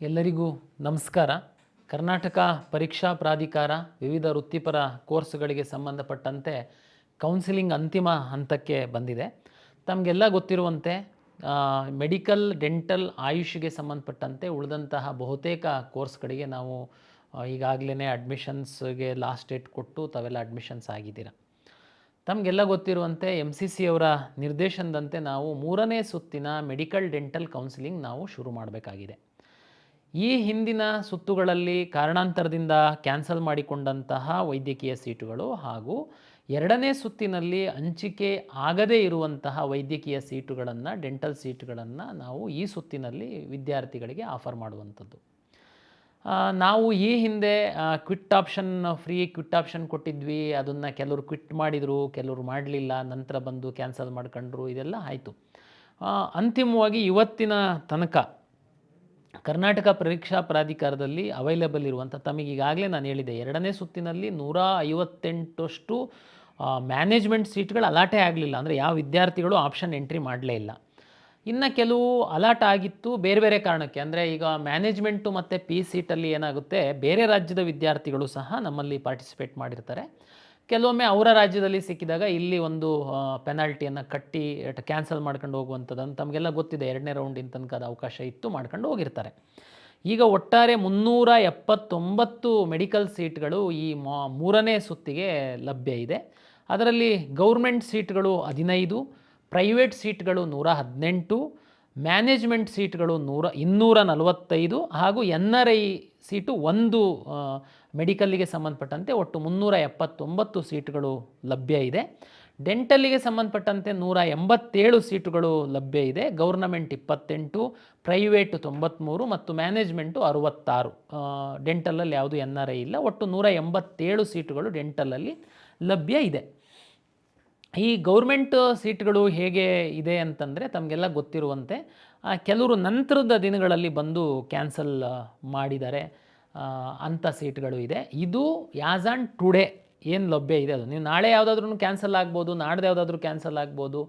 ಎಲ್ಲರಿಗೂ ನಮಸ್ಕಾರ. ಕರ್ನಾಟಕ ಪರೀಕ್ಷಾ ಪ್ರಾಧಿಕಾರ ವಿವಿಧ ವೃತ್ತಿಪರ ಕೋರ್ಸ್ಗಳಿಗೆ ಸಂಬಂಧಪಟ್ಟಂತೆ ಕೌನ್ಸಿಲಿಂಗ್ ಅಂತಿಮ ಹಂತಕ್ಕೆ ಬಂದಿದೆ. ತಮಗೆಲ್ಲ ಗೊತ್ತಿರುವಂತೆ ಮೆಡಿಕಲ್, ಡೆಂಟಲ್ ಆಯುಷ್ಗೆ ಸಂಬಂಧಪಟ್ಟಂತೆ ಉಳಿದಂತಹ ಬಹುತೇಕ ಕೋರ್ಸ್ಗಳಿಗೆ ನಾವು ಈಗಾಗಲೇ ಅಡ್ಮಿಷನ್ಸ್ಗೆ ಲಾಸ್ಟ್ ಡೇಟ್ ಕೊಟ್ಟು ತಾವೆಲ್ಲ ಅಡ್ಮಿಷನ್ಸ್ ಆಗಿದ್ದೀರ. ತಮಗೆಲ್ಲ ಗೊತ್ತಿರುವಂತೆ ಎಂ ಸಿ ಸಿ ಅವರ ನಿರ್ದೇಶನದಂತೆ ನಾವು ಮೂರನೇ ಸುತ್ತಿನ ಮೆಡಿಕಲ್, ಡೆಂಟಲ್ ಕೌನ್ಸಿಲಿಂಗ್ ನಾವು ಶುರು ಮಾಡಬೇಕಾಗಿದೆ. ಈ ಹಿಂದಿನ ಸುತ್ತುಗಳಲ್ಲಿ ಕಾರಣಾಂತರದಿಂದ ಕ್ಯಾನ್ಸಲ್ ಮಾಡಿಕೊಂಡಂತಹ ವೈದ್ಯಕೀಯ ಸೀಟುಗಳು ಹಾಗೂ ಎರಡನೇ ಸುತ್ತಿನಲ್ಲಿ ಹಂಚಿಕೆ ಆಗದೇ ಇರುವಂತಹ ವೈದ್ಯಕೀಯ ಸೀಟುಗಳನ್ನು, ಡೆಂಟಲ್ ಸೀಟುಗಳನ್ನು ನಾವು ಈ ಸುತ್ತಿನಲ್ಲಿ ವಿದ್ಯಾರ್ಥಿಗಳಿಗೆ ಆಫರ್ ಮಾಡುವಂಥದ್ದು. ನಾವು ಈ ಹಿಂದೆ quit option, free quit option ಕೊಟ್ಟಿದ್ವಿ, ಅದನ್ನು ಕೆಲವರು ಕ್ವಿಟ್ ಮಾಡಿದರು, ಕೆಲವರು ಮಾಡಲಿಲ್ಲ, ನಂತರ ಬಂದು ಕ್ಯಾನ್ಸಲ್ ಮಾಡ್ಕೊಂಡ್ರು, ಇದೆಲ್ಲ ಆಯಿತು. ಅಂತಿಮವಾಗಿ ಇವತ್ತಿನ ತನಕ ಕರ್ನಾಟಕ ಪರೀಕ್ಷಾ ಪ್ರಾಧಿಕಾರದಲ್ಲಿ ಅವೈಲೇಬಲ್ ಇರುವಂಥ ತಮಗೆ ಈಗಾಗಲೇ ನಾನು ಹೇಳಿದೆ, ಎರಡನೇ ಸುತ್ತಿನಲ್ಲಿ ನೂರ ಐವತ್ತೆಂಟಷ್ಟು ಮ್ಯಾನೇಜ್ಮೆಂಟ್ ಸೀಟ್ಗಳು ಅಲಾಟೇ ಆಗಲಿಲ್ಲ. ಅಂದರೆ ಯಾವ ವಿದ್ಯಾರ್ಥಿಗಳು ಆಪ್ಷನ್ ಎಂಟ್ರಿ ಮಾಡಲೇ ಇಲ್ಲ. ಇನ್ನು ಕೆಲವು ಅಲಾಟ್ ಆಗಿತ್ತು ಬೇರೆ ಬೇರೆ ಕಾರಣಕ್ಕೆ. ಅಂದರೆ ಈಗ ಮ್ಯಾನೇಜ್ಮೆಂಟು ಮತ್ತು ಪಿ ಸೀಟಲ್ಲಿ ಏನಾಗುತ್ತೆ, ಬೇರೆ ರಾಜ್ಯದ ವಿದ್ಯಾರ್ಥಿಗಳು ಸಹ ನಮ್ಮಲ್ಲಿ ಪಾರ್ಟಿಸಿಪೇಟ್ ಮಾಡಿರ್ತಾರೆ. ಕೆಲವೊಮ್ಮೆ ಅವರ ರಾಜ್ಯದಲ್ಲಿ ಸಿಕ್ಕಿದಾಗ ಇಲ್ಲಿ ಒಂದು ಪೆನಾಲ್ಟಿಯನ್ನು ಕಟ್ಟಿ ಕ್ಯಾನ್ಸಲ್ ಮಾಡ್ಕೊಂಡು ಹೋಗುವಂಥದ್ದು ತಮಗೆಲ್ಲ ಗೊತ್ತಿದೆ. ಎರಡನೇ ರೌಂಡಿನ ತನಕ ಅದು ಅವಕಾಶ ಇತ್ತು, ಮಾಡ್ಕೊಂಡು ಹೋಗಿರ್ತಾರೆ. ಈಗ ಒಟ್ಟಾರೆ ಮುನ್ನೂರ ಎಪ್ಪತ್ತೊಂಬತ್ತು ಮೆಡಿಕಲ್ ಸೀಟ್ಗಳು ಈ ಮೂರನೇ ಸುತ್ತಿಗೆ ಲಭ್ಯ ಇದೆ. ಅದರಲ್ಲಿ ಗೌರ್ಮೆಂಟ್ ಸೀಟ್ಗಳು ಹದಿನೈದು ಪ್ರೈವೇಟ್ ಸೀಟ್ಗಳು ನೂರ ಹದಿನೆಂಟು ಮ್ಯಾನೇಜ್ಮೆಂಟ್ ಸೀಟ್ಗಳು ನೂರ, ಇನ್ನೂರ ನಲವತ್ತೈದು ಹಾಗೂ ಎನ್ ಆರ್ ಐ ಸೀಟು ಒಂದು ಮೆಡಿಕಲ್ಲಿಗೆ ಸಂಬಂಧಪಟ್ಟಂತೆ ಒಟ್ಟು ಮುನ್ನೂರ ಎಪ್ಪತ್ತೊಂಬತ್ತು ಸೀಟುಗಳು ಲಭ್ಯ ಇದೆ. ಡೆಂಟಲ್ಲಿಗೆ ಸಂಬಂಧಪಟ್ಟಂತೆ ನೂರ ಎಂಬತ್ತೇಳು ಸೀಟುಗಳು ಲಭ್ಯ ಇದೆ. ಗೌರ್ನಮೆಂಟ್ ಇಪ್ಪತ್ತೆಂಟು, ಪ್ರೈವೇಟ್ ತೊಂಬತ್ತ್ಮೂರು ಮತ್ತು ಮ್ಯಾನೇಜ್ಮೆಂಟು ಅರುವತ್ತಾರು. ಡೆಂಟಲಲ್ಲಿ ಯಾವುದು ಎನ್ ಆರ್ ಐ ಇಲ್ಲ. ಒಟ್ಟು ನೂರ ಎಂಬತ್ತೇಳು ಸೀಟುಗಳು ಡೆಂಟಲಲ್ಲಿ ಲಭ್ಯ ಇದೆ. ಈ ಗೌರ್ಮೆಂಟ್ ಸೀಟ್ಗಳು ಹೇಗೆ ಇದೆ ಅಂತಂದರೆ ತಮಗೆಲ್ಲ ಗೊತ್ತಿರುವಂತೆ ಕೆಲವರು ನಂತರದ ದಿನಗಳಲ್ಲಿ ಬಂದು ಕ್ಯಾನ್ಸಲ್ ಮಾಡಿದ್ದಾರೆ ಅಂಥ ಸೀಟ್ಗಳು ಇದೆ. ಇದು ಯಾಸ್ ಆನ್ ಟುಡೇ ಏನು ಲಭ್ಯ ಇದೆ ಅದು? ನೀವು ನಾಳೆ ಯಾವುದಾದ್ರೂ ಕ್ಯಾನ್ಸಲ್ ಆಗ್ಬೋದು, ನಾಡ್ದು ಯಾವುದಾದ್ರೂ ಕ್ಯಾನ್ಸಲ್ ಆಗ್ಬೋದು.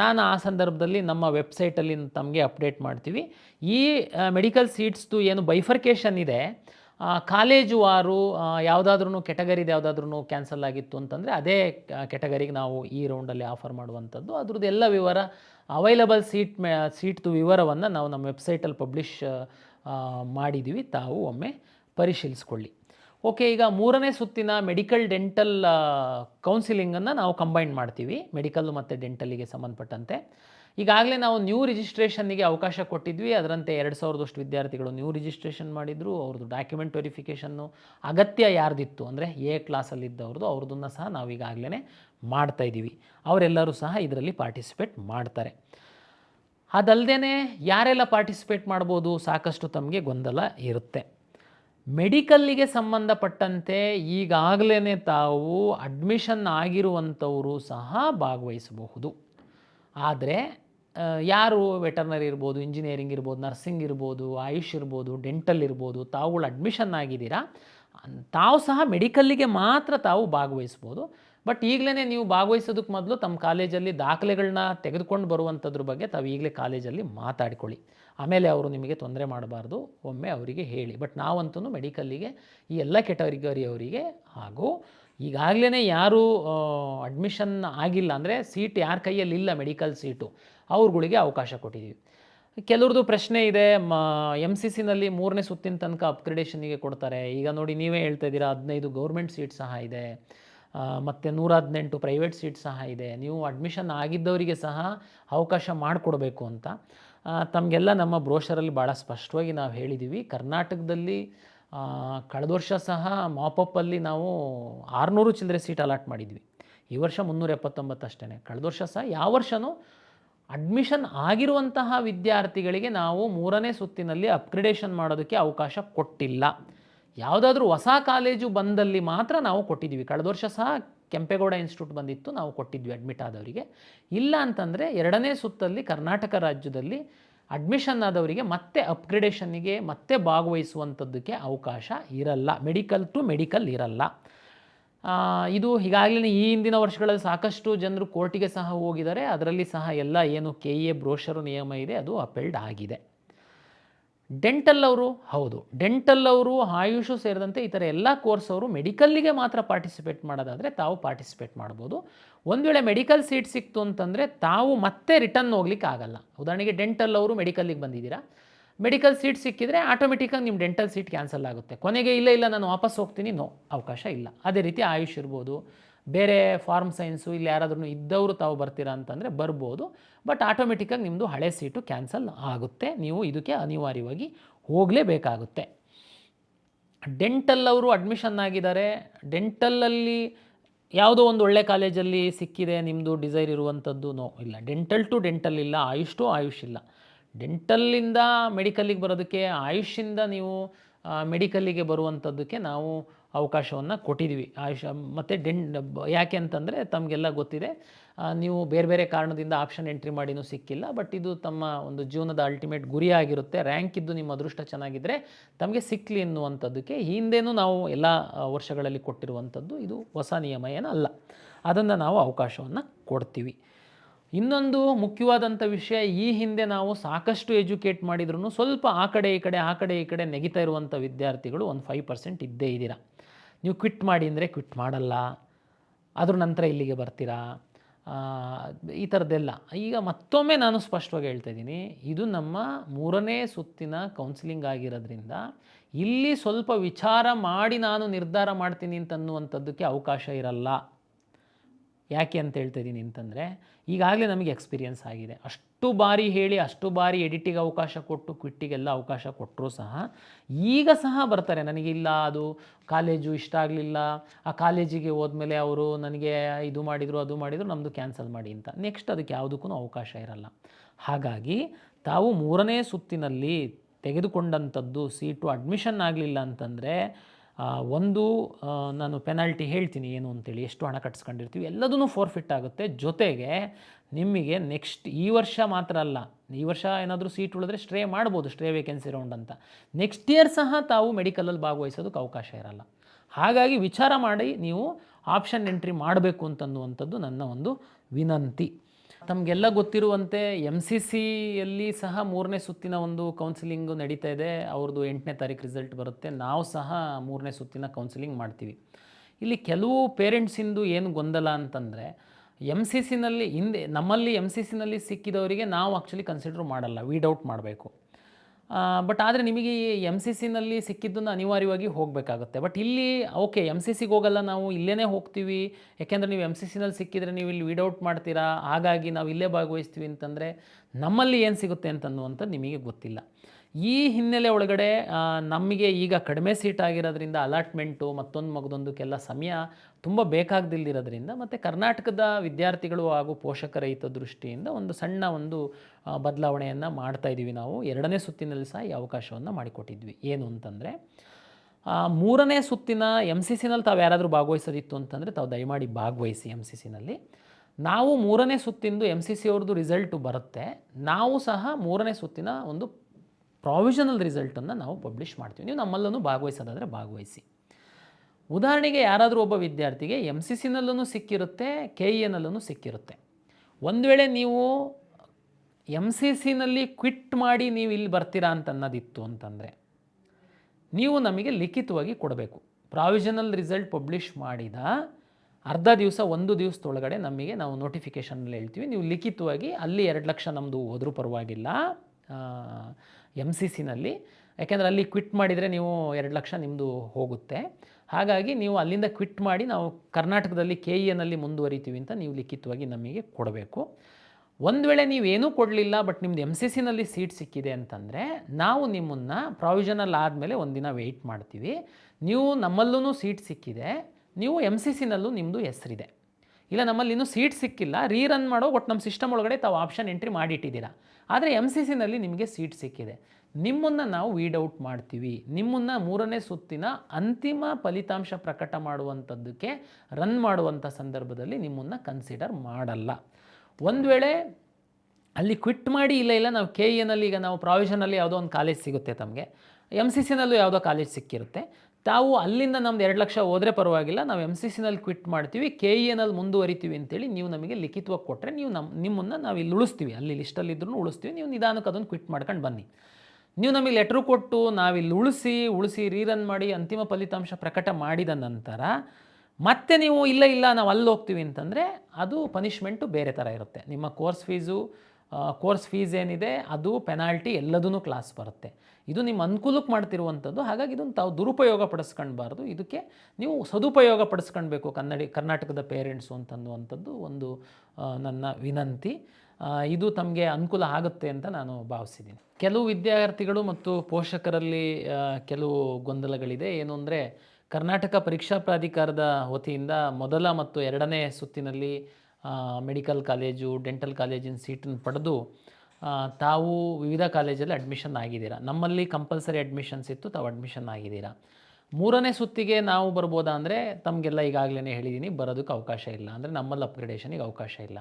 ನಾನು ಆ ಸಂದರ್ಭದಲ್ಲಿ ನಮ್ಮ ವೆಬ್ಸೈಟಲ್ಲಿ ತಮಗೆ ಅಪ್ಡೇಟ್ ಮಾಡ್ತೀವಿ. ಈ ಮೆಡಿಕಲ್ ಸೀಟ್ಸ್ದು ಏನು ಬೈಫರ್ಕೇಷನ್ ಇದೆ ಕಾಲೇಜು ವಾರು ಯಾವುದಾದ್ರೂ ಕೆಟಗರಿದು ಯಾವುದಾದ್ರೂ ಕ್ಯಾನ್ಸಲ್ ಆಗಿತ್ತು ಅಂತಂದರೆ ಅದೇ ಕೆಟಗರಿಗೆ ನಾವು ಈ ರೌಂಡಲ್ಲಿ ಆಫರ್ ಮಾಡುವಂಥದ್ದು. ಅದ್ರದ್ದು ಎಲ್ಲ ವಿವರ ಅವೈಲಬಲ್ ಸೀಟ್ ಮೇ ಸೀಟ್ದು ವಿವರವನ್ನು ನಾವು ನಮ್ಮ ವೆಬ್ಸೈಟಲ್ಲಿ ಪಬ್ಲಿಷ್ ಮಾಡಿದ್ದೀವಿ ತಾವು ಒಮ್ಮೆ ಪರಿಶೀಲಿಸ್ಕೊಳ್ಳಿ. ಓಕೆ ಈಗ ಮೂರನೇ ಸುತ್ತಿನ ಮೆಡಿಕಲ್ ಡೆಂಟಲ್ ಕೌನ್ಸಿಲಿಂಗನ್ನು ನಾವು ಕಂಬೈನ್ ಮಾಡ್ತೀವಿ. ಮೆಡಿಕಲ್ ಮತ್ತು ಡೆಂಟಲಿಗೆ ಸಂಬಂಧಪಟ್ಟಂತೆ. ಈಗಾಗಲೇ ನಾವು ನ್ಯೂ ರಿಜಿಸ್ಟ್ರೇಷನ್ನಿಗೆ ಅವಕಾಶ ಕೊಟ್ಟಿದ್ವಿ. ಅದರಂತೆ ಎರಡು ಸಾವಿರದಷ್ಟು ವಿದ್ಯಾರ್ಥಿಗಳು ನ್ಯೂ ರಿಜಿಸ್ಟ್ರೇಷನ್ ಮಾಡಿದ್ರು. ಅವ್ರದ್ದು ಡಾಕ್ಯುಮೆಂಟ್ ವೆರಿಫಿಕೇಷನ್ನು ಅಗತ್ಯ ಯಾರ್ದಿತ್ತು ಅಂದರೆ ಎ ಕ್ಲಾಸಲ್ಲಿದ್ದವ್ರದ್ದು ಅವ್ರದ್ದನ್ನು ಸಹ ನಾವು ಈಗಾಗಲೇ ಮಾಡ್ತಾ ಇದ್ದೀವಿ ಅವರೆಲ್ಲರೂ ಸಹ ಇದರಲ್ಲಿ ಪಾರ್ಟಿಸಿಪೇಟ್ ಮಾಡ್ತಾರೆ. ಅದಲ್ಲದೆ ಯಾರೆಲ್ಲ ಪಾರ್ಟಿಸಿಪೇಟ್ ಮಾಡ್ಬೋದು ಸಾಕಷ್ಟು ತಮಗೆ ಗೊಂದಲ ಇರುತ್ತೆ. ಮೆಡಿಕಲ್ಲಿಗೆ ಸಂಬಂಧಪಟ್ಟಂತೆ ಈಗಾಗಲೇ ತಾವು ಅಡ್ಮಿಷನ್ ಆಗಿರುವಂಥವರು ಸಹ ಭಾಗವಹಿಸಬಹುದು. ಆದರೆ ಯಾರು ವೆಟರ್ನರಿ ಇರ್ಬೋದು ಇಂಜಿನಿಯರಿಂಗ್ ಇರ್ಬೋದು ನರ್ಸಿಂಗ್ ಇರ್ಬೋದು, ಆಯುಷ್ ಇರ್ಬೋದು ಡೆಂಟಲ್ ಇರ್ಬೋದು, ತಾವುಗಳು ಅಡ್ಮಿಷನ್ ಆಗಿದ್ದೀರಾ ತಾವು ಸಹ ಮೆಡಿಕಲ್ಲಿಗೆ ಮಾತ್ರ ತಾವು ಭಾಗವಹಿಸ್ಬೋದು. ಬಟ್ ಈಗಲೇ ನೀವು ಭಾಗವಹಿಸೋದಕ್ಕೆ ಮೊದಲು ತಮ್ಮ ಕಾಲೇಜಲ್ಲಿ ದಾಖಲೆಗಳನ್ನ ತೆಗೆದುಕೊಂಡು ಬರುವಂಥದ್ರ ಬಗ್ಗೆ ತಾವು ಈಗಲೇ ಕಾಲೇಜಲ್ಲಿ ಮಾತಾಡಿಕೊಳ್ಳಿ. ಆಮೇಲೆ ಅವರು ನಿಮಗೆ ತೊಂದರೆ ಮಾಡಬಾರ್ದು, ಒಮ್ಮೆ ಅವರಿಗೆ ಹೇಳಿ. ಬಟ್ ನಾವಂತೂ ಮೆಡಿಕಲ್ಲಿಗೆ ಈ ಎಲ್ಲ ಕೆಟಗರಿಯವರಿಗೆ ಹಾಗೂ ಈಗಾಗಲೇ ಯಾರು ಅಡ್ಮಿಷನ್ ಆಗಿಲ್ಲ ಅಂದರೆ ಸೀಟ್ ಯಾರ ಕೈಯಲ್ಲಿ ಇಲ್ಲ ಮೆಡಿಕಲ್ ಸೀಟು ಅವ್ರುಗಳಿಗೆ ಅವಕಾಶ ಕೊಟ್ಟಿದ್ದೀವಿ ಕೆಲವ್ರದ್ದು ಪ್ರಶ್ನೆ ಇದೆ, ಮ ಎಂ ಸಿ ಸಿನಲ್ಲಿ ಮೂರನೇ ಸುತ್ತಿನ ತನಕ ಅಪ್ಗ್ರೇಡೇಷನಿಗೆ ಕೊಡ್ತಾರೆ. ಈಗ ನೋಡಿ ನೀವೇ ಹೇಳ್ತಾ ಇದ್ದೀರಾ, ಹದಿನೈದು ಗೌರ್ಮೆಂಟ್ ಸೀಟ್ ಸಹ ಇದೆ ಮತ್ತು ನೂರ ಹದಿನೆಂಟು ಪ್ರೈವೇಟ್ ಸೀಟ್ ಸಹ ಇದೆ. ನೀವು ಅಡ್ಮಿಷನ್ ಆಗಿದ್ದವರಿಗೆ ಸಹ ಅವಕಾಶ ಮಾಡಿಕೊಡ್ಬೇಕು ಅಂತ ತಮಗೆಲ್ಲ ನಮ್ಮ ಬ್ರೋಷರಲ್ಲಿ ಭಾಳ ಸ್ಪಷ್ಟವಾಗಿ ನಾವು ಹೇಳಿದ್ದೀವಿ ಕರ್ನಾಟಕದಲ್ಲಿ ಕಳೆದ ವರ್ಷ ಸಹ ಮಾಪಪ್ಪಲ್ಲಿ ನಾವು ಆರುನೂರು ಚಿಲ್ಲರೆ ಸೀಟ್ ಅಲಾಟ್ ಮಾಡಿದ್ವಿ. ಈ ವರ್ಷ ಮುನ್ನೂರ ಎಪ್ಪತ್ತೊಂಬತ್ತು ಅಷ್ಟೇ ಕಳೆದ ವರ್ಷ ಸಹ ಯಾವ ವರ್ಷವೂ ಅಡ್ಮಿಷನ್ ಆಗಿರುವಂತಹ ವಿದ್ಯಾರ್ಥಿಗಳಿಗೆ ನಾವು ಮೂರನೇ ಸುತ್ತಿನಲ್ಲಿ ಅಪ್ಗ್ರೇಡೇಷನ್ ಮಾಡೋದಕ್ಕೆ ಅವಕಾಶ ಕೊಟ್ಟಿಲ್ಲ. ಯಾವುದಾದ್ರೂ ಹೊಸ ಕಾಲೇಜು ಬಂದಲ್ಲಿ ಮಾತ್ರ ನಾವು ಕೊಟ್ಟಿದ್ದೀವಿ. ಕಳೆದ ವರ್ಷ ಸಹ ಕೆಂಪೇಗೌಡ ಇನ್ಸ್ಟಿಟ್ಯೂಟ್ ಬಂದಿತ್ತು, ನಾವು ಕೊಟ್ಟಿದ್ವಿ ಅಡ್ಮಿಟ್ ಆದವರಿಗೆ. ಇಲ್ಲ ಅಂತಂದರೆ ಎರಡನೇ ಸುತ್ತಲ್ಲಿ ಕರ್ನಾಟಕ ರಾಜ್ಯದಲ್ಲಿ ಅಡ್ಮಿಷನ್ ಆದವರಿಗೆ ಮತ್ತೆ ಅಪ್ಗ್ರೇಡೇಷನ್ನಿಗೆ ಮತ್ತೆ ಭಾಗವಹಿಸುವಂಥದ್ದಕ್ಕೆ ಅವಕಾಶ ಇರಲ್ಲ. ಮೆಡಿಕಲ್ ಟು ಮೆಡಿಕಲ್ ಇರಲ್ಲ. ಇದು ಈಗಾಗಲೇ ಈ ಹಿಂದಿನ ವರ್ಷಗಳಲ್ಲಿ ಸಾಕಷ್ಟು ಜನರು ಕೋರ್ಟಿಗೆ ಸಹ ಹೋಗಿದ್ದಾರೆ. ಅದರಲ್ಲಿ ಸಹ ಎಲ್ಲ ಏನು ಕೆ ಎ ಬ್ರೋಷರು ನಿಯಮ ಇದೆ, ಅದು ಅಪೆಲ್ಡ್ ಆಗಿದೆ. ಡೆಂಟಲ್ ಅವರು, ಹೌದು. ಡೆಂಟಲ್ ಅವರು, ಆಯುಷು ಸೇರಿದಂತೆ ಈ ಥರ ಎಲ್ಲ ಕೋರ್ಸ್ ಅವರು ಮೆಡಿಕಲ್ಲಿಗೆ ಮಾತ್ರ ಪಾರ್ಟಿಸಿಪೇಟ್ ಮಾಡೋದಾದರೆ ತಾವು ಪಾರ್ಟಿಸಿಪೇಟ್ ಮಾಡ್ಬೋದು. ಒಂದು ವೇಳೆ ಮೆಡಿಕಲ್ ಸೀಟ್ ಸಿಕ್ತು ಅಂತಂದರೆ ತಾವು ಮತ್ತೆ ರಿಟರ್ನ್ ಹೋಗ್ಲಿಕ್ಕೆ ಆಗಲ್ಲ. ಉದಾಹರಣೆಗೆ ಡೆಂಟಲ್ ಅವರು ಮೆಡಿಕಲ್ಲಿಗೆ ಬಂದಿದ್ದೀರಾ. ಮೆಡಿಕಲ್ ಸೀಟ್ ಸಿಕ್ಕಿದ್ರೆ ಆಟೋಮೆಟಿಕಾಗಿ ನಿಮ್ಮ ಡೆಂಟಲ್ ಸೀಟ್ ಕ್ಯಾನ್ಸಲ್ ಆಗುತ್ತೆ. ಕೊನೆಗೆ ಇಲ್ಲ ಇಲ್ಲ, ನಾನು ವಾಪಸ್ ಹೋಗ್ತೀನಿ, ನೋ, ಅವಕಾಶ ಇಲ್ಲ. ಅದೇ ರೀತಿ ಆಯುಷ್ ಇರ್ಬೋದು. ಬೇರೆ ಫಾರ್ಮ್ ಸೈನ್ಸು ಇಲ್ಲಿ ಯಾರಾದ್ರೂ ಇದ್ದವರು ತಾವು ಬರ್ತೀರಾ ಅಂತಂದರೆ ಬರ್ಬೋದು. ಬಟ್ ಆಟೋಮೆಟಿಕಾಗಿ ನಿಮ್ಮದು ಹಳೆ ಸೀಟು ಕ್ಯಾನ್ಸಲ್ ಆಗುತ್ತೆ. ನೀವು ಇದಕ್ಕೆ ಅನಿವಾರ್ಯವಾಗಿ ಹೋಗಲೇಬೇಕಾಗುತ್ತೆ. ಡೆಂಟಲ್ ಅವರು ಅಡ್ಮಿಷನ್ ಆಗಿದ್ದಾರೆ. ಡೆಂಟಲಲ್ಲಿ ಯಾವುದೋ ಒಂದು ಒಳ್ಳೆ ಕಾಲೇಜಲ್ಲಿ ಸಿಕ್ಕಿದೆ ನಿಮ್ಮದು ಡಿಸೈರ್ ಇರುವಂಥದ್ದು, ನೋ, ಇಲ್ಲ. ಡೆಂಟಲ್ ಟು ಡೆಂಟಲ್ ಇಲ್ಲ ಆಯುಷ್ ಟು ಆಯುಷ್ ಇಲ್ಲ. ಡೆಂಟಲ್ಲಿಂದ ಮೆಡಿಕಲ್ಲಿಗೆ ಬರೋದಕ್ಕೆ ಆಯುಷಿಂದ ನೀವು ಮೆಡಿಕಲ್ಲಿಗೆ ಬರುವಂಥದ್ದಕ್ಕೆ ನಾವು ಅವಕಾಶವನ್ನು ಕೊಟ್ಟಿದ್ದೀವಿ ಆಯುಷ್ ಮತ್ತು ಡೆನ್, ಯಾಕೆ ಅಂತಂದರೆ ತಮಗೆಲ್ಲ ಗೊತ್ತಿದೆ. ನೀವು ಬೇರೆ ಬೇರೆ ಕಾರಣದಿಂದ ಆಪ್ಷನ್ ಎಂಟ್ರಿ ಮಾಡಿನೂ ಸಿಕ್ಕಿಲ್ಲ. ಬಟ್ ಇದು ತಮ್ಮ ಒಂದು ಜೀವನದ ಅಲ್ಟಿಮೇಟ್ ಗುರಿ ಆಗಿರುತ್ತೆ ರ್ಯಾಂಕ್ ಇದ್ದು ನಿಮ್ಮ ಅದೃಷ್ಟ ಚೆನ್ನಾಗಿದ್ದರೆ ತಮಗೆ ಸಿಕ್ಕಲಿ ಎನ್ನುವಂಥದ್ದಕ್ಕೆ ಹಿಂದೆನೂ ನಾವು ಎಲ್ಲ ವರ್ಷಗಳಲ್ಲಿ ಕೊಟ್ಟಿರುವಂಥದ್ದು ಇದು ಹೊಸ ನಿಯಮ ಏನಲ್ಲ ಅದನ್ನು ನಾವು ಅವಕಾಶವನ್ನು ಕೊಡ್ತೀವಿ. ಇನ್ನೊಂದು ಮುಖ್ಯವಾದಂಥ ವಿಷಯ, ಈ ಹಿಂದೆ ನಾವು ಸಾಕಷ್ಟು ಎಜುಕೇಟ್ ಮಾಡಿದ್ರೂ ಸ್ವಲ್ಪ ಆ ಕಡೆ, ಈ ಕಡೆ, ಆ ಕಡೆ, ಈ ಕಡೆ ನೆಗಿತಾ ಇರುವಂಥ ವಿದ್ಯಾರ್ಥಿಗಳು ಒಂದು ಫೈವ್ ಪರ್ಸೆಂಟ್ ಇದ್ದೇ ಇದ್ದೀರಾ. ನೀವು ಕ್ವಿಟ್ ಮಾಡಿ ಅಂದರೆ ಕ್ವಿಟ್ ಮಾಡಲ್ಲ, ಅದ್ರ ನಂತರ ಇಲ್ಲಿಗೆ ಬರ್ತೀರಾ? ಈ ಥರದ್ದೆಲ್ಲ. ಈಗ ಮತ್ತೊಮ್ಮೆ ನಾನು ಸ್ಪಷ್ಟವಾಗಿ ಹೇಳ್ತಾ ಇದ್ದೀನಿ, ಇದು ನಮ್ಮ ಮೂರನೇ ಸುತ್ತಿನ ಕೌನ್ಸಿಲಿಂಗ್ ಆಗಿರೋದ್ರಿಂದ ಇಲ್ಲಿ ಸ್ವಲ್ಪ ವಿಚಾರ ಮಾಡಿ ನಾನು ನಿರ್ಧಾರ ಮಾಡ್ತೀನಿ ಅಂತನ್ನುವಂಥದ್ದಕ್ಕೆ ಅವಕಾಶ ಇರಲ್ಲ. ಯಾಕೆ ಅಂತ ಹೇಳ್ತಾ ಇದ್ದೀನಿ ಅಂತಂದರೆ, ಈಗಾಗಲೇ ನಮಗೆ ಎಕ್ಸ್ಪೀರಿಯನ್ಸ್ ಆಗಿದೆ. ಅಷ್ಟು ಬಾರಿ ಹೇಳಿ, ಅಷ್ಟು ಬಾರಿ ಎಡಿಟಿಗೆ ಅವಕಾಶ ಕೊಟ್ಟು ಕ್ವಿಟ್ಟಿಗೆಲ್ಲ ಅವಕಾಶ ಕೊಟ್ಟರೂ ಸಹ ಈಗ ಸಹ ಬರ್ತಾರೆ. ನನಗಿಲ್ಲ, ಅದು ಕಾಲೇಜು ಇಷ್ಟ ಆಗಲಿಲ್ಲ. ಆ ಕಾಲೇಜಿಗೆ ಹೋದ್ಮೇಲೆ ಅವರು ನನಗೆ ಇದು ಮಾಡಿದರು, ಅದು ಮಾಡಿದರು ನಮ್ಮದು ಕ್ಯಾನ್ಸಲ್ ಮಾಡಿ ಅಂತ. ನೆಕ್ಸ್ಟ್ ಅದಕ್ಕೆ ಯಾವುದಕ್ಕೂ ಅವಕಾಶ ಇರಲ್ಲ. ಹಾಗಾಗಿ ತಾವು ಮೂರನೇ ಸುತ್ತಿನಲ್ಲಿ ತೆಗೆದುಕೊಂಡಂಥದ್ದು ಸೀಟು ಅಡ್ಮಿಷನ್ ಆಗಲಿಲ್ಲ ಅಂತಂದರೆ ಒಂದು ನಾನು ಪೆನಾಲ್ಟಿ ಹೇಳ್ತೀನಿ ಏನು ಅಂತೇಳಿ, ಎಷ್ಟು ಹಣ ಕಟ್ಸ್ಕೊಂಡಿರ್ತೀವಿ ಎಲ್ಲದೂ ಫೋರ್ಫಿಟ್ ಆಗುತ್ತೆ. ಜೊತೆಗೆ ನಿಮಗೆ ನೆಕ್ಸ್ಟ್ ಈ ವರ್ಷ ಮಾತ್ರ ಅಲ್ಲ, ಈ ವರ್ಷ ಏನಾದರೂ ಸೀಟ್ ಉಳಿದ್ರೆ ಸ್ಟ್ರೇ ಮಾಡ್ಬೋದು ಸ್ಟ್ರೇ ವೇಕೆನ್ಸಿ ರೌಂಡ್ ಅಂತ. ನೆಕ್ಸ್ಟ್ ಇಯರ್ ಸಹ ತಾವು ಮೆಡಿಕಲಲ್ಲಿ ಭಾಗವಹಿಸೋದಕ್ಕೆ ಅವಕಾಶ ಇರಲ್ಲ. ಹಾಗಾಗಿ ವಿಚಾರ ಮಾಡಿ ನೀವು ಆಪ್ಷನ್ ಎಂಟ್ರಿ ಮಾಡಬೇಕು ಅಂತನ್ನುವಂಥದ್ದು ನನ್ನ ಒಂದು ವಿನಂತಿ. ತಮಗೆಲ್ಲ ಗೊತ್ತಿರುವಂತೆ ಎಂ ಸಿ ಸಿಯಲ್ಲಿ ಸಹ ಮೂರನೇ ಸುತ್ತಿನ ಒಂದು ಕೌನ್ಸಿಲಿಂಗ್ ನಡೀತಾ ಇದೆ. ಅವ್ರದ್ದು ಎಂಟನೇ ತಾರೀಕು ರಿಸಲ್ಟ್ ಬರುತ್ತೆ. ನಾವು ಸಹ ಮೂರನೇ ಸುತ್ತಿನ ಕೌನ್ಸಿಲಿಂಗ್ ಮಾಡ್ತೀವಿ. ಇಲ್ಲಿ ಕೆಲವು ಪೇರೆಂಟ್ಸಿಂದು ಏನು ಗೊಂದಲ ಅಂತಂದರೆ ಎಂ ಸಿ ಸಿನಲ್ಲಿ ಹಿಂದೆ, ನಮ್ಮಲ್ಲಿ ಎಂ ಸಿ ಸಿನಲ್ಲಿ ಸಿಕ್ಕಿದವರಿಗೆ ನಾವು ಆ್ಯಕ್ಚುಲಿ ಕನ್ಸಿಡರ್ ಮಾಡಲ್ಲ. ವೀಡ್ ಔಟ್ ಮಾಡಬೇಕು. ಬಟ್ ಆದರೆ ನಿಮಗೆ ಎಂ ಸಿ ಸಿನಲ್ಲಿ ಸಿಕ್ಕಿದ್ದನ್ನು ಅನಿವಾರ್ಯವಾಗಿ ಹೋಗಬೇಕಾಗುತ್ತೆ. ಬಟ್ ಇಲ್ಲಿ ಓಕೆ ಎಂ ಸಿ ಸಿಗೆ ಹೋಗಲ್ಲ, ನಾವು ಇಲ್ಲೇ ಹೋಗ್ತೀವಿ. ಯಾಕೆಂದರೆ ನೀವು ಎಂ ಸಿ ಸಿನಲ್ಲಿ ಸಿಕ್ಕಿದ್ರೆ ನೀವು ಇಲ್ಲಿ ವಿಡೌಟ್ ಮಾಡ್ತೀರಾ? ಹಾಗಾಗಿ ನಾವು ಇಲ್ಲೇ ಭಾಗವಹಿಸ್ತೀವಿ ಅಂತಂದರೆ ನಮ್ಮಲ್ಲಿ ಏನು ಸಿಗುತ್ತೆ ಅಂತನ್ನುವಂಥದ್ದು ನಿಮಗೆ ಗೊತ್ತಿಲ್ಲ. ಈ ಹಿನ್ನೆಲೆ ಒಳಗಡೆ ನಮಗೆ ಈಗ ಕಡಿಮೆ ಸೀಟ್ ಆಗಿರೋದ್ರಿಂದ ಅಲಾಟ್ಮೆಂಟು, ಮತ್ತೊಂದು ಮಗದೊಂದಕ್ಕೆಲ್ಲ ಸಮಯ ತುಂಬ ಬೇಕಾಗದಿಲ್ದಿರೋದ್ರಿಂದ ಮತ್ತು ಕರ್ನಾಟಕದ ವಿದ್ಯಾರ್ಥಿಗಳು ಹಾಗೂ ಪೋಷಕರಹಿತ ಹಿತದೃಷ್ಟಿಯಿಂದ ಒಂದು ಸಣ್ಣ ಒಂದು ಬದಲಾವಣೆಯನ್ನು ಮಾಡ್ತಾ ಇದ್ದೀವಿ ನಾವು. ಎರಡನೇ ಸುತ್ತಿನಲ್ಲಿ ಸಹ ಈ ಅವಕಾಶವನ್ನು ಮಾಡಿಕೊಟ್ಟಿದ್ವಿ. ಏನು ಅಂತಂದರೆ ಮೂರನೇ ಸುತ್ತಿನ ಎಂ ಸಿ ಸಿನಲ್ಲಿ ತಾವು ಯಾರಾದರೂ ಭಾಗವಹಿಸೋದಿತ್ತು ಅಂತಂದರೆ ತಾವು ದಯಮಾಡಿ ಭಾಗವಹಿಸಿ ಎಂ ಸಿ ಸಿನಲ್ಲಿ ನಾವು ಮೂರನೇ ಸುತ್ತಿಂದು ಎಂ ಸಿ ಸಿ ಅವ್ರದ್ದು ರಿಸಲ್ಟು ಬರುತ್ತೆ. ನಾವು ಸಹ ಮೂರನೇ ಸುತ್ತಿನ ಒಂದು ಪ್ರಾವಿಷನಲ್ ರಿಸಲ್ಟನ್ನು ನಾವು ಪಬ್ಲಿಷ್ ಮಾಡ್ತೀವಿ. ನೀವು ನಮ್ಮಲ್ಲೂ ಭಾಗವಹಿಸೋದಾದರೆ ಭಾಗವಹಿಸಿ. ಉದಾಹರಣೆಗೆ ಯಾರಾದರೂ ಒಬ್ಬ ವಿದ್ಯಾರ್ಥಿಗೆ ಎಂ ಸಿ ಸಿನಲ್ಲೂ ಸಿಕ್ಕಿರುತ್ತೆ ಕೆ ಇ ಎನಲ್ಲೂ ಸಿಕ್ಕಿರುತ್ತೆ. ಒಂದು ವೇಳೆ ನೀವು ಎಂ ಸಿ ಸಿನಲ್ಲಿ ಕ್ವಿಟ್ ಮಾಡಿ ನೀವು ಇಲ್ಲಿ ಬರ್ತೀರಾ ಅಂತ ಅನ್ನೋದಿತ್ತು ಅಂತಂದರೆ, ನೀವು ನಮಗೆ ಲಿಖಿತವಾಗಿ ಕೊಡಬೇಕು. ಪ್ರಾವಿಷನಲ್ ರಿಸಲ್ಟ್ ಪಬ್ಲಿಷ್ ಮಾಡಿದ ಅರ್ಧ ದಿವಸ, ಒಂದು ದಿವಸದೊಳಗಡೆ ನಮಗೆ ನಾವು ನೋಟಿಫಿಕೇಷನಲ್ಲಿ ಹೇಳ್ತೀವಿ. ನೀವು ಲಿಖಿತವಾಗಿ ಅಲ್ಲಿ ಎರಡು ಲಕ್ಷ ನಮ್ಮದು ಹೋದರೂ ಪರವಾಗಿಲ್ಲ. ಎಂ ಸಿ ಸಿನಲ್ಲಿ ಯಾಕೆಂದರೆ ಅಲ್ಲಿ ಕ್ವಿಟ್ ಮಾಡಿದರೆ ನೀವು ಎರಡು ಲಕ್ಷ ನಿಮ್ಮದು ಹೋಗುತ್ತೆ. ಹಾಗಾಗಿ ನೀವು ಅಲ್ಲಿಂದ ಕ್ವಿಟ್ ಮಾಡಿ ನಾವು ಕರ್ನಾಟಕದಲ್ಲಿ ಕೆ ಇ ಎನಲ್ಲಿ ಮುಂದುವರಿತೀವಿ ಅಂತ ನೀವು ಲಿಖಿತವಾಗಿ ನಮಗೆ ಕೊಡಬೇಕು. ಒಂದು ವೇಳೆ ನೀವೇನೂ ಕೊಡಲಿಲ್ಲ ಬಟ್ ನಿಮ್ಮದು ಎಂ ಸಿ ಸಿನಲ್ಲಿ ಸೀಟ್ ಸಿಕ್ಕಿದೆ ಅಂತಂದರೆ ನಾವು ನಿಮ್ಮನ್ನು ಪ್ರಾವಿಷನಲ್ ಆದಮೇಲೆ ಒಂದಿನ ವೆಯ್ಟ್ ಮಾಡ್ತೀವಿ. ನೀವು ನಮ್ಮಲ್ಲೂ ಸೀಟ್ ಸಿಕ್ಕಿದೆ, ನೀವು ಎಂ ಸಿ ಸಿನಲ್ಲೂ ನಿಮ್ಮದು ಹೆಸರಿದೆ. ಇಲ್ಲ ನಮ್ಮಲ್ಲಿ ಇನ್ನೂ ಸೀಟ್ ಸಿಕ್ಕಿಲ್ಲ ರೀರನ್ ಮಾಡೋ ಒಟ್ಟು ನಮ್ಮ ಸಿಸ್ಟಮ್ ಒಳಗಡೆ ತಾವು ಆಪ್ಷನ್ ಎಂಟ್ರಿ ಮಾಡಿಟ್ಟಿದ್ದೀರಾ. ಆದರೆ ಎಂ ಸಿ ಸಿನಲ್ಲಿ ನಿಮಗೆ ಸೀಟ್ ಸಿಕ್ಕಿದೆ. ನಿಮ್ಮನ್ನು ನಾವು ವೀಡ್ ಔಟ್ ಮಾಡ್ತೀವಿ. ನಿಮ್ಮನ್ನು ಮೂರನೇ ಸುತ್ತಿನ ಅಂತಿಮ ಫಲಿತಾಂಶ ಪ್ರಕಟ ಮಾಡುವಂಥದ್ದಕ್ಕೆ ರನ್ ಮಾಡುವಂಥ ಸಂದರ್ಭದಲ್ಲಿ ನಿಮ್ಮನ್ನು ಕನ್ಸಿಡರ್ ಮಾಡಲ್ಲ. ಒಂದು ವೇಳೆ ಅಲ್ಲಿ ಕ್ವಿಟ್ ಮಾಡಿ ಇಲ್ಲ ಇಲ್ಲ ನಾವು ಕೆ ಎನಲ್ಲಿ ಈಗ ನಾವು ಪ್ರಾವಿಷನಲ್ಲಿ ಯಾವುದೋ ಒಂದು ಕಾಲೇಜ್ ಸಿಗುತ್ತೆ ತಮಗೆ. ಎಂ ಸಿ ಸಿನಲ್ಲೂ ಯಾವುದೋ ಕಾಲೇಜ್ ಸಿಕ್ಕಿರುತ್ತೆ. ತಾವು ಅಲ್ಲಿಂದ ನಮ್ದು ಎರಡು ಲಕ್ಷ ಹೋದರೆ ಪರವಾಗಿಲ್ಲ, ನಾವು ಎಂ ಸಿ ಸಿನಲ್ಲಿ ಕ್ವಿಟ್ ಮಾಡ್ತೀವಿ ಕೆ ಇ ಎನಲ್ಲಿ ಮುಂದುವರಿತೀವಿ ಅಂತೇಳಿ ನೀವು ನಮಗೆ ಲಿಖಿತವಾಗಿ ಕೊಟ್ಟರೆ ನೀವು ನಮ್ಮ ನಿಮ್ಮನ್ನು ನಾವು ಇಲ್ಲಿ ಉಳಿಸ್ತೀವಿ. ಅಲ್ಲಿ ಲಿಸ್ಟಲ್ಲಿದ್ರೂ ಉಳಿಸ್ತೀವಿ, ನೀವು ನಿಧಾನಕ್ಕೆ ಅದನ್ನು ಕ್ವಿಟ್ ಮಾಡ್ಕೊಂಡು ಬನ್ನಿ. ನೀವು ನಮಗೆ ಲೆಟ್ರು ಕೊಟ್ಟು ನಾವಿಲ್ಲಿ ಉಳಿಸಿ ಉಳಿಸಿ ರೀರನ್ ಮಾಡಿ ಅಂತಿಮ ಫಲಿತಾಂಶ ಪ್ರಕಟ ಮಾಡಿದ ನಂತರ ಮತ್ತೆ ನೀವು ಇಲ್ಲ ಇಲ್ಲ ನಾವು ಅಲ್ಲಿ ಹೋಗ್ತೀವಿ ಅಂತಂದರೆ ಅದು ಪನಿಷ್ಮೆಂಟು ಬೇರೆ ಥರ ಇರುತ್ತೆ. ನಿಮ್ಮ ಕೋರ್ಸ್ ಫೀಸು ಕೋರ್ಸ್ ಫೀಸ್ ಏನಿದೆ, ಅದು ಪೆನಾಲ್ಟಿ ಎಲ್ಲದೂ ಕ್ಲಾಸ್ ಬರುತ್ತೆ. ಇದು ನಿಮ್ಮ ಅನುಕೂಲಕ್ಕೆ ಮಾಡ್ತಿರುವಂಥದ್ದು. ಹಾಗಾಗಿ ಇದನ್ನು ತಾವು ದುರುಪಯೋಗ ಪಡಿಸ್ಕೊಳ್ಬಾರ್ದು ಇದಕ್ಕೆ ನೀವು ಸದುಪಯೋಗ ಪಡಿಸ್ಕೊಳ್ಬೇಕು ಕನ್ನಡಿ, ಕರ್ನಾಟಕದ ಪೇರೆಂಟ್ಸು ಅಂತನ್ನುವಂಥದ್ದು ಒಂದು ನನ್ನ ವಿನಂತಿ. ಇದು ತಮಗೆ ಅನುಕೂಲ ಆಗುತ್ತೆ ಅಂತ ನಾನು ಭಾವಿಸಿದ್ದೀನಿ. ಕೆಲವು ವಿದ್ಯಾರ್ಥಿಗಳು ಮತ್ತು ಪೋಷಕರಲ್ಲಿ ಕೆಲವು ಗೊಂದಲಗಳಿದೆ. ಏನು ಅಂದರೆ ಕರ್ನಾಟಕ ಪರೀಕ್ಷಾ ಪ್ರಾಧಿಕಾರದ ವತಿಯಿಂದ ಮೊದಲ ಮತ್ತು ಎರಡನೇ ಸುತ್ತಿನಲ್ಲಿ ಮೆಡಿಕಲ್ ಕಾಲೇಜು, ಡೆಂಟಲ್ ಕಾಲೇಜಿನ ಸೀಟನ್ನು ಪಡೆದು ತಾವು ವಿವಿಧ ಕಾಲೇಜಲ್ಲಿ ಅಡ್ಮಿಷನ್ ಆಗಿದ್ದೀರಾ? ನಮ್ಮಲ್ಲಿ ಕಂಪಲ್ಸರಿ ಅಡ್ಮಿಷನ್ಸ್ ಇತ್ತು, ತಾವು ಅಡ್ಮಿಷನ್ ಆಗಿದ್ದೀರಾ? ಮೂರನೇ ಸುತ್ತಿಗೆ ನಾವು ಬರ್ಬೋದಾ ಅಂದರೆ, ತಮಗೆಲ್ಲ ಈಗಾಗಲೇ ಹೇಳಿದ್ದೀನಿ ಬರೋದಕ್ಕೆ ಅವಕಾಶ ಇಲ್ಲ. ಅಂದರೆ ನಮ್ಮಲ್ಲಿ ಅಪ್ಗ್ರೇಡೇಷನಿಗೆ ಅವಕಾಶ ಇಲ್ಲ.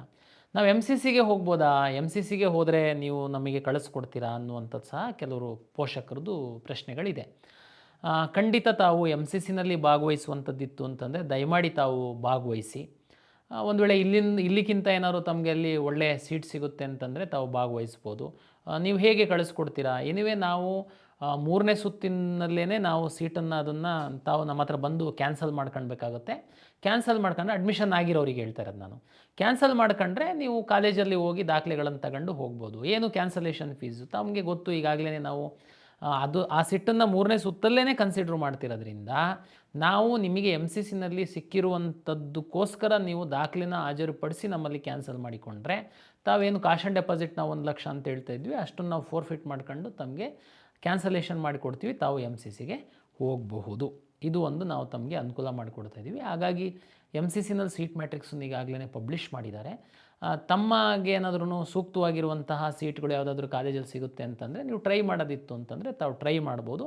ನಾವು ಎಂ ಸಿ ಸಿಗೆ ಹೋಗ್ಬೋದಾ? ಎಂ ಸಿ ಸಿಗೆ ಹೋದರೆ ನೀವು ನಮಗೆ ಕಳಿಸ್ಕೊಡ್ತೀರಾ ಅನ್ನುವಂಥದ್ದು ಸಹ ಕೆಲವರು ಪೋಷಕರದ್ದು ಪ್ರಶ್ನೆಗಳಿದೆ. ಖಂಡಿತ ತಾವು ಎಂ ಸಿ ಸಿನಲ್ಲಿ ಭಾಗವಹಿಸುವಂಥದ್ದಿತ್ತು ಅಂತಂದರೆ, ದಯಮಾಡಿ ತಾವು ಭಾಗವಹಿಸಿ. ಒಂದು ವೇಳೆ ಇಲ್ಲಿಂದ ಇಲ್ಲಿಗಿಂತ ಏನಾದ್ರು ತಮಗೆ ಅಲ್ಲಿ ಒಳ್ಳೆಯ ಸೀಟ್ ಸಿಗುತ್ತೆ ಅಂತಂದರೆ ತಾವು ಭಾಗವಹಿಸ್ಬೋದು. ನೀವು ಹೇಗೆ ಕಳಿಸ್ಕೊಡ್ತೀರಾ? ಎನಿವೇ ನಾವು ಮೂರನೇ ಸುತ್ತಿನಲ್ಲೇ ನಾವು ಸೀಟನ್ನು ಅದನ್ನು ತಾವು ನಮ್ಮ ಹತ್ರ ಬಂದು ಕ್ಯಾನ್ಸಲ್ ಮಾಡ್ಕೊಳ್ಬೇಕಾಗುತ್ತೆ ಕ್ಯಾನ್ಸಲ್ ಮಾಡ್ಕೊಂಡ್ರೆ ಅಡ್ಮಿಷನ್ ಆಗಿರೋರಿಗೆ ಹೇಳ್ತಾ ಇರೋದು ನಾನು. ಕ್ಯಾನ್ಸಲ್ ಮಾಡ್ಕೊಂಡ್ರೆ ನೀವು ಕಾಲೇಜಲ್ಲಿ ಹೋಗಿ ದಾಖಲೆಗಳನ್ನು ತಗೊಂಡು ಹೋಗ್ಬೋದು. ಏನು ಕ್ಯಾನ್ಸಲೇಷನ್ ಫೀಸು ತಮಗೆ ಗೊತ್ತು ಈಗಾಗಲೇ ನಾವು ಅದು, ಆ ಸಿಟ್ಟನ್ನು ಮೂರನೇ ಸುತ್ತಲ್ಲೇ ಕನ್ಸಿಡ್ರ್ ಮಾಡ್ತಿರೋದ್ರಿಂದ ನಾವು ನಿಮಗೆ ಎಂ ಸಿ ಸಿನಲ್ಲಿ ಸಿಕ್ಕಿರುವಂಥದ್ದಕ್ಕೋಸ್ಕರ ನೀವು ದಾಖಲೆನ ಹಾಜರುಪಡಿಸಿ ನಮ್ಮಲ್ಲಿ ಕ್ಯಾನ್ಸಲ್ ಮಾಡಿಕೊಂಡ್ರೆ ತಾವೇನು ಕಾಶನ್ ಡೆಪಾಸಿಟ್ ನಾವು ಒಂದು ಲಕ್ಷ ಅಂತ ಹೇಳ್ತಾ ಇದ್ವಿ, ಅಷ್ಟನ್ನು ನಾವು ಫೋರ್ಫಿಟ್ ಮಾಡ್ಕೊಂಡು ತಮಗೆ ಕ್ಯಾನ್ಸಲೇಷನ್ ಮಾಡಿಕೊಡ್ತೀವಿ, ತಾವು ಎಂ ಸಿ ಸಿಗೆ ಹೋಗಬಹುದು. ಇದು ಒಂದು ನಾವು ತಮಗೆ ಅನುಕೂಲ ಮಾಡಿಕೊಡ್ತಾ ಇದ್ದೀವಿ ಹಾಗಾಗಿ ಎಂ ಸಿ ಸಿನಲ್ಲಿ ಸೀಟ್ ಮ್ಯಾಟ್ರಿಕ್ಸನ್ನು ಈಗಾಗಲೇ ಪಬ್ಲಿಷ್ ಮಾಡಿದ್ದಾರೆ. ತಮಗೆ ಏನಾದ್ರೂ ಸೂಕ್ತವಾಗಿರುವಂತಹ ಸೀಟ್ಗಳು ಯಾವುದಾದ್ರೂ ಕಾಲೇಜಲ್ಲಿ ಸಿಗುತ್ತೆ ಅಂತಂದರೆ ನೀವು ಟ್ರೈ ಮಾಡೋದಿತ್ತು ಅಂತಂದರೆ ತಾವು ಟ್ರೈ ಮಾಡ್ಬೋದು.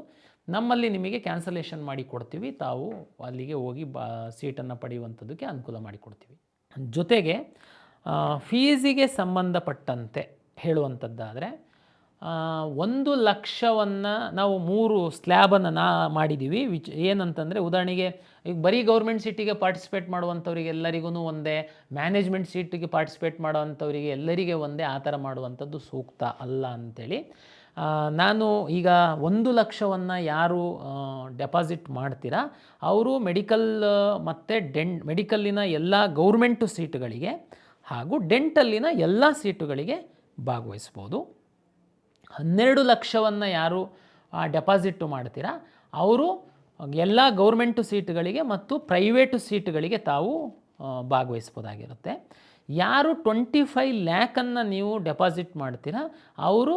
ನಮ್ಮಲ್ಲಿ ನಿಮಗೆ ಕ್ಯಾನ್ಸಲೇಷನ್ ಮಾಡಿ ಕೊಡ್ತೀವಿ. ತಾವು ಅಲ್ಲಿಗೆ ಹೋಗಿ ಬಾ, ಸೀಟನ್ನು ಪಡೆಯುವಂಥದ್ದಕ್ಕೆ ಅನುಕೂಲ ಮಾಡಿಕೊಡ್ತೀವಿ ಜೊತೆಗೆ ಫೀಸಿಗೆ ಸಂಬಂಧಪಟ್ಟಂತೆ ಹೇಳುವಂಥದ್ದಾದರೆ ಒಂದು ಲಕ್ಷವನ್ನು ನಾವು ಮೂರು ಸ್ಲ್ಯಾಬನ್ನು ನಾ ಮಾಡಿದ್ದೀವಿ ವಿಚ್ ಏನಂತಂದರೆ ಉದಾಹರಣೆಗೆ ಈಗ ಬರೀ ಗೌರ್ಮೆಂಟ್ ಸೀಟಿಗೆ ಪಾರ್ಟಿಸಿಪೇಟ್ ಮಾಡುವಂಥವ್ರಿಗೆ ಎಲ್ಲರಿಗೂ ಒಂದೇ, ಮ್ಯಾನೇಜ್ಮೆಂಟ್ ಸೀಟಿಗೆ ಪಾರ್ಟಿಸಿಪೇಟ್ ಮಾಡುವಂಥವರಿಗೆ ಎಲ್ಲರಿಗೆ ಒಂದೇ ಆ ಥರ ಮಾಡುವಂಥದ್ದು ಸೂಕ್ತ ಅಲ್ಲ ಅಂಥೇಳಿ ನಾನು ಈಗ ಒಂದು ಲಕ್ಷವನ್ನು ಯಾರು ಡೆಪಾಸಿಟ್ ಮಾಡ್ತೀರಾ? ಅವರು ಮೆಡಿಕಲ್, ಮತ್ತು ಡೆನ್ ಮೆಡಿಕಲ್ಲಿನ ಎಲ್ಲ ಗೌರ್ಮೆಂಟು ಸೀಟುಗಳಿಗೆ ಹಾಗೂ ಡೆಂಟಲ್ಲಿನ ಎಲ್ಲ ಸೀಟುಗಳಿಗೆ ಭಾಗವಹಿಸ್ಬೋದು. ಹನ್ನೆರಡು ಲಕ್ಷವನ್ನು ಯಾರು ಡೆಪಾಸಿಟ್ಟು ಮಾಡ್ತೀರಾ? ಅವರು ಎಲ್ಲ ಗೌರ್ಮೆಂಟು ಸೀಟುಗಳಿಗೆ ಮತ್ತು ಪ್ರೈವೇಟು ಸೀಟುಗಳಿಗೆ ತಾವು ಭಾಗವಹಿಸ್ಬೋದಾಗಿರುತ್ತೆ. ಯಾರು ಟ್ವೆಂಟಿ ಫೈವ್ ಲ್ಯಾಕನ್ನು ನೀವು ಡೆಪಾಸಿಟ್ ಮಾಡ್ತೀರಾ, ಅವರು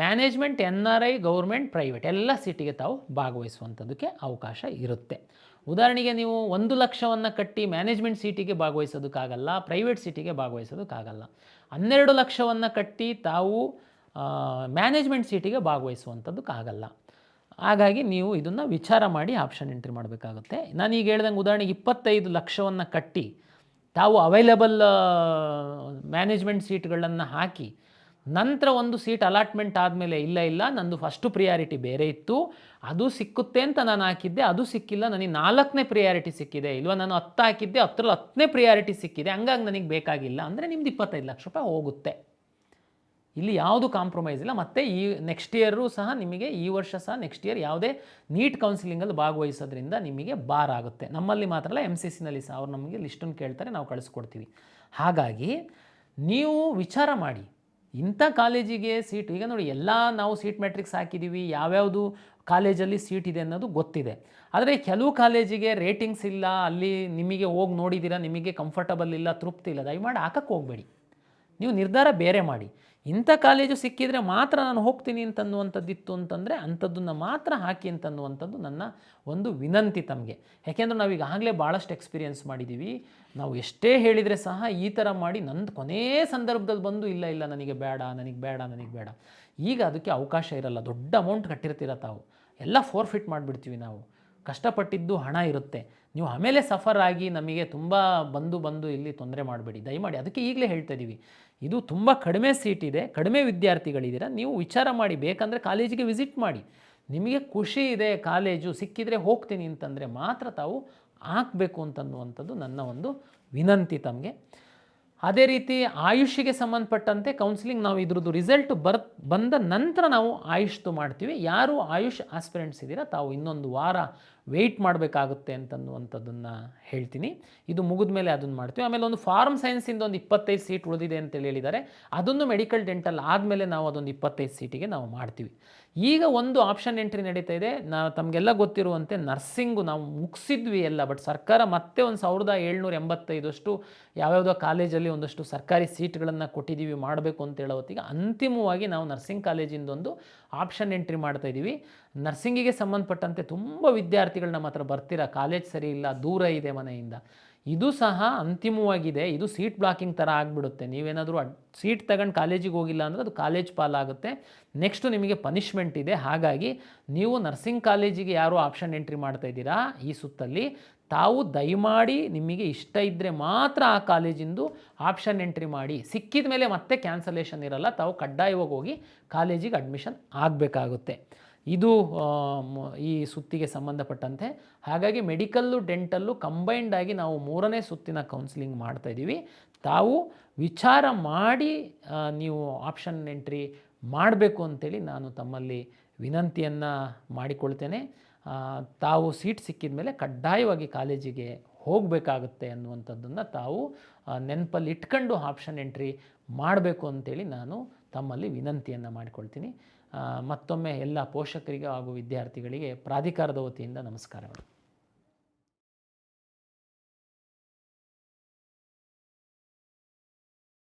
management, N R I, government, private ಎಲ್ಲ ಸೀಟಿಗೆ ತಾವು ಭಾಗವಹಿಸುವಂಥದ್ದಕ್ಕೆ ಅವಕಾಶ ಇರುತ್ತೆ. ಉದಾಹರಣೆಗೆ ನೀವು ಒಂದು ಲಕ್ಷವನ್ನು ಕಟ್ಟಿ ಮ್ಯಾನೇಜ್ಮೆಂಟ್ ಸೀಟಿಗೆ ಭಾಗವಹಿಸೋದಕ್ಕಾಗಲ್ಲ, ಪ್ರೈವೇಟ್ ಸೀಟಿಗೆ ಭಾಗವಹಿಸೋದಕ್ಕಾಗಲ್ಲ. ಹನ್ನೆರಡು ಲಕ್ಷವನ್ನು ಕಟ್ಟಿ ತಾವು ಮ್ಯಾನೇಜ್ಮೆಂಟ್ ಸೀಟಿಗೆ ಭಾಗವಹಿಸುವಂಥದ್ದಕ್ಕಾಗಲ್ಲ ಹಾಗಾಗಿ ನೀವು ಇದನ್ನು ವಿಚಾರ ಮಾಡಿ ಆಪ್ಷನ್ ಎಂಟ್ರಿ ಮಾಡಬೇಕಾಗುತ್ತೆ. ನಾನು ಈಗ ಹೇಳ್ದಂಗೆ ಉದಾಹರಣೆಗೆ ಇಪ್ಪತ್ತೈದು ಲಕ್ಷವನ್ನು ಕಟ್ಟಿ, ತಾವು ಅವೈಲೇಬಲ್ ಮ್ಯಾನೇಜ್ಮೆಂಟ್ ಸೀಟ್ಗಳನ್ನು ಹಾಕಿ, ನಂತರ ಒಂದು ಸೀಟ್ ಅಲಾಟ್ಮೆಂಟ್ ಆದಮೇಲೆ ಇಲ್ಲ ಇಲ್ಲ, ನಂದು ಫಸ್ಟು ಪ್ರಿಯಾರಿಟಿ ಬೇರೆ ಇತ್ತು, ಅದು ಸಿಕ್ಕುತ್ತೆ ಅಂತ ನಾನು ಹಾಕಿದ್ದೆ, ಅದು ಸಿಕ್ಕಿಲ್ಲ, ನನಗೆ ನಾಲ್ಕನೇ ಪ್ರಿಯಾರಿಟಿ ಸಿಕ್ಕಿದೆ, ಇಲ್ವಾ ನಾನು ಹತ್ತು ಹಾಕಿದ್ದೆ, ಹತ್ತರಲ್ಲಿ ಹತ್ತನೇ ಪ್ರಿಯಾರಿಟಿ ಸಿಕ್ಕಿದೆ, ಹಂಗಾಗಿ ನನಗೆ ಬೇಕಾಗಿಲ್ಲ, ಅಂದರೆ ನಿಮ್ದು ಇಪ್ಪತ್ತೈದು ಲಕ್ಷ ರೂಪಾಯಿ ಹೋಗುತ್ತೆ. ಇಲ್ಲಿ ಯಾವುದು ಕಾಂಪ್ರಮೈಸ್ ಇಲ್ಲ. ಮತ್ತು ಈ ನೆಕ್ಸ್ಟ್ ಇಯರು ಸಹ ನಿಮಗೆ ಈ ವರ್ಷ ಸಹ ನೆಕ್ಸ್ಟ್ ಇಯರ್ ಯಾವುದೇ ನೀಟ್ ಕೌನ್ಸಿಲಿಂಗಲ್ಲಿ ಭಾಗವಹಿಸೋದ್ರಿಂದ ನಿಮಗೆ ಬಾರ್ ಆಗುತ್ತೆ. ನಮ್ಮಲ್ಲಿ ಮಾತ್ರ ಅಲ್ಲ ಎಂ ಸಿ ಸಿನಲ್ಲಿ ಸಹ ಅವ್ರು ನಮಗೆ ಲಿಸ್ಟನ್ನು ಕೇಳ್ತಾರೆ, ನಾವು ಕಳಿಸ್ಕೊಡ್ತೀವಿ. ಹಾಗಾಗಿ ನೀವು ವಿಚಾರ ಮಾಡಿ. ಇಂಥ ಕಾಲೇಜಿಗೆ ಸೀಟ್ ಈಗ ನೋಡಿ ಎಲ್ಲ ನಾವು ಸೀಟ್ ಮ್ಯಾಟ್ರಿಕ್ಸ್ ಹಾಕಿದ್ದೀವಿ ಯಾವ್ಯಾವುದು ಕಾಲೇಜಲ್ಲಿ ಸೀಟ್ ಇದೆ ಅನ್ನೋದು ಗೊತ್ತಿದೆ. ಆದರೆ ಕೆಲವು ಕಾಲೇಜಿಗೆ ರೇಟಿಂಗ್ಸ್ ಇಲ್ಲ, ಅಲ್ಲಿ ನಿಮಗೆ ಹೋಗಿ ನೋಡಿದ್ದೀರಾ ನಿಮಗೆ ಕಂಫರ್ಟಬಲ್ ಇಲ್ಲ, ತೃಪ್ತಿ ಇಲ್ಲ, ದಯಮಾಡಿ ಹಾಕಕ್ಕೆ ಹೋಗಬೇಡಿ. ನೀವು ನಿರ್ಧಾರ ಬೇರೆ ಮಾಡಿ. ಇಂಥ ಕಾಲೇಜು ಸಿಕ್ಕಿದರೆ ಮಾತ್ರ ನಾನು ಹೋಗ್ತೀನಿ ಅಂತನ್ನುವಂಥದ್ದಿತ್ತು ಅಂತಂದರೆ ಅಂಥದ್ದನ್ನು ಮಾತ್ರ ಹಾಕಿ ಅಂತನ್ನುವಂಥದ್ದು ನನ್ನ ಒಂದು ವಿನಂತಿ ತಮಗೆ. ಯಾಕೆಂದರೆ ನಾವು ಈಗಾಗಲೇ ಭಾಳಷ್ಟು ಎಕ್ಸ್ಪೀರಿಯೆನ್ಸ್ ಮಾಡಿದ್ದೀವಿ ನಾವು ಎಷ್ಟೇ ಹೇಳಿದರೆ ಸಹ ಈ ಥರ ಮಾಡಿ ನಂದು ಕೊನೇ ಸಂದರ್ಭದಲ್ಲಿ ಬಂದು ಇಲ್ಲ ಇಲ್ಲ, ನನಗೆ ಬೇಡ ನನಗೆ ಬೇಡ ನನಗೆ ಬೇಡ. ಈಗ ಅದಕ್ಕೆ ಅವಕಾಶ ಇರಲ್ಲ. ದೊಡ್ಡ ಅಮೌಂಟ್ ಕಟ್ಟಿರ್ತೀರ ತಾವು. ಎಲ್ಲ ಫೋರ್ಫಿಟ್ ಮಾಡಿಬಿಡ್ತೀವಿ ನಾವು. ಕಷ್ಟಪಟ್ಟಿದ್ದು ಹಣ ಇರುತ್ತೆ. ನೀವು ಆಮೇಲೆ ಸಫರ್ ಆಗಿ ನಮಗೆ ತುಂಬ ಬಂದು ಬಂದು ಇಲ್ಲಿ ತೊಂದರೆ ಮಾಡಬೇಡಿ. ದಯಮಾಡಿ ಅದಕ್ಕೆ ಈಗಲೇ ಹೇಳ್ತಾ ಇದ್ದೀವಿ ಇದು ತುಂಬ ಕಡಿಮೆ ಸೀಟ್ ಇದೆ, ಕಡಿಮೆ ವಿದ್ಯಾರ್ಥಿಗಳಿದ್ದೀರಾ, ನೀವು ವಿಚಾರ ಮಾಡಿ, ಬೇಕಂದರೆ ಕಾಲೇಜಿಗೆ ವಿಸಿಟ್ ಮಾಡಿ. ನಿಮಗೆ ಖುಷಿ ಇದೆ ಕಾಲೇಜು, ಸಿಕ್ಕಿದರೆ ಹೋಗ್ತೀನಿ ಅಂತಂದರೆ ಮಾತ್ರ ತಾವು ಹಾಕಬೇಕು ಅಂತನ್ನುವಂಥದ್ದು ನನ್ನ ಒಂದು ವಿನಂತಿ ತಮಗೆ. ಅದೇ ರೀತಿ ಆಯುಷಿಗೆ ಸಂಬಂಧಪಟ್ಟಂತೆ ಕೌನ್ಸಿಲಿಂಗ್ ನಾವು ಇದ್ರದ್ದು ರಿಸಲ್ಟ್ ಬರ್, ಬಂದ ನಂತರ ನಾವು ಆಯುಷ್ದು ಮಾಡ್ತೀವಿ. ಯಾರು ಆಯುಷ್ ಆಸ್ಪಿರೆಂಟ್ಸ್ ಇದ್ದೀರಾ ತಾವು ಇನ್ನೊಂದು ವಾರ ವೆಯ್ಟ್ ಮಾಡಬೇಕಾಗುತ್ತೆ ಅಂತನ್ನುವಂಥದ್ದನ್ನು ಹೇಳ್ತೀನಿ. ಇದು ಮುಗಿದ ಮೇಲೆ ಅದನ್ನು ಮಾಡ್ತೀವಿ. ಆಮೇಲೆ ಒಂದು ಫಾರ್ಮ್ ಸೈನ್ಸಿಂದ ಒಂದು ಇಪ್ಪತ್ತೈದು ಸೀಟ್ ಉಳಿದಿದೆ ಅಂತೇಳಿ ಹೇಳಿದ್ದಾರೆ. ಅದನ್ನು ಮೆಡಿಕಲ್ ಡೆಂಟಲ್ ಆದಮೇಲೆ ನಾವು ಅದೊಂದು ಇಪ್ಪತ್ತೈದು ಸೀಟಿಗೆ ನಾವು ಮಾಡ್ತೀವಿ. ಈಗ ಒಂದು ಆಪ್ಷನ್ ಎಂಟ್ರಿ ನಡೀತಾ ಇದೆ. ನಾವು ತಮಗೆಲ್ಲ ಗೊತ್ತಿರುವಂತೆ ನರ್ಸಿಂಗು ನಾವು ಮುಗಿಸಿದ್ವಿ ಎಲ್ಲ ಬಟ್ ಸರ್ಕಾರ ಮತ್ತೆ ಒಂದು ಸಾವಿರದ ಏಳ್ನೂರ ಎಂಬತ್ತೈದಷ್ಟು ಯಾವ್ಯಾವುದೋ ಕಾಲೇಜಲ್ಲಿ ಒಂದಷ್ಟು ಸರ್ಕಾರಿ ಸೀಟ್ಗಳನ್ನು ಕೊಟ್ಟಿದ್ದೀವಿ ಮಾಡಬೇಕು ಅಂತ ಹೇಳೋ ಹೊತ್ತಿಗೆ ಅಂತಿಮವಾಗಿ ನಾವು ನರ್ಸಿಂಗ್ ಕಾಲೇಜಿಂದ ಒಂದು ಆಪ್ಷನ್ ಎಂಟ್ರಿ ಮಾಡ್ತಾ ಇದ್ದೀವಿ ನರ್ಸಿಂಗಿಗೆ ಸಂಬಂಧಪಟ್ಟಂತೆ ತುಂಬ ವಿದ್ಯಾರ್ಥಿಗಳು ನಮ್ಮ ಹತ್ರ ಬರ್ತೀರಾ? ಕಾಲೇಜ್ ಸರಿ ಇಲ್ಲ, ದೂರ ಇದೆ ಮನೆಯಿಂದ. ಇದು ಸಹ ಅಂತಿಮವಾಗಿದೆ. ಇದು ಸೀಟ್ ಬ್ಲಾಕಿಂಗ್ ಥರ ಆಗಿಬಿಡುತ್ತೆ. ನೀವೇನಾದರೂ ಅಡ್, ಸೀಟ್ ತಗೊಂಡು ಕಾಲೇಜಿಗೆ ಹೋಗಿಲ್ಲ ಅಂದರೆ ಅದು ಕಾಲೇಜ್ ಪಾಲಾಗುತ್ತೆ. ನೆಕ್ಸ್ಟು ನಿಮಗೆ ಪನಿಷ್ಮೆಂಟ್ ಇದೆ. ಹಾಗಾಗಿ ನೀವು ನರ್ಸಿಂಗ್ ಕಾಲೇಜಿಗೆ ಯಾರು ಆಪ್ಷನ್ ಎಂಟ್ರಿ ಮಾಡ್ತಾ ಇದ್ದೀರಾ? ಈ ಸುತ್ತಲ್ಲಿ ತಾವು ದಯಮಾಡಿ ನಿಮಗೆ ಇಷ್ಟ ಇದ್ದರೆ ಮಾತ್ರ ಆ ಕಾಲೇಜಿಂದು ಆಪ್ಷನ್ ಎಂಟ್ರಿ ಮಾಡಿ. ಸಿಕ್ಕಿದ ಮೇಲೆ ಮತ್ತೆ ಕ್ಯಾನ್ಸಲೇಷನ್ ಇರಲ್ಲ. ತಾವು ಕಡ್ಡಾಯವಾಗಿ ಹೋಗಿ ಕಾಲೇಜಿಗೆ ಅಡ್ಮಿಷನ್ ಆಗಬೇಕಾಗುತ್ತೆ. ಇದು ಈ ಸುತ್ತಿಗೆ ಸಂಬಂಧಪಟ್ಟಂತೆ. ಹಾಗಾಗಿ ಮೆಡಿಕಲ್ಲು, ಡೆಂಟಲ್ಲು ಕಂಬೈಂಡ್ ಆಗಿ ನಾವು ಮೂರನೇ ಸುತ್ತಿನ ಕೌನ್ಸಿಲಿಂಗ್ ಮಾಡ್ತಾಯಿದ್ದೀವಿ ತಾವು ವಿಚಾರ ಮಾಡಿ ನೀವು ಆಪ್ಷನ್ ಎಂಟ್ರಿ ಮಾಡಬೇಕು ಅಂತೇಳಿ ನಾನು ತಮ್ಮಲ್ಲಿ ವಿನಂತಿಯನ್ನು ಮಾಡಿಕೊಳ್ತೇನೆ. ತಾವು ಸೀಟ್ ಸಿಕ್ಕಿದ ಮೇಲೆ ಕಡ್ಡಾಯವಾಗಿ ಕಾಲೇಜಿಗೆ ಹೋಗಬೇಕಾಗುತ್ತೆ ಅನ್ನುವಂಥದ್ದನ್ನು ತಾವು ನೆನಪಲ್ಲಿ ಇಟ್ಕೊಂಡು ಆಪ್ಷನ್ ಎಂಟ್ರಿ ಮಾಡಬೇಕು ಅಂತೇಳಿ ನಾನು ತಮ್ಮಲ್ಲಿ ವಿನಂತಿಯನ್ನು ಮಾಡಿಕೊಳ್ತೀನಿ. ಮತ್ತೊಮ್ಮೆ ಎಲ್ಲ ಪೋಷಕರಿಗೆ ಹಾಗೂ ವಿದ್ಯಾರ್ಥಿಗಳಿಗೆ ಪ್ರಾಧಿಕಾರದ ವತಿಯಿಂದ ನಮಸ್ಕಾರಗಳು.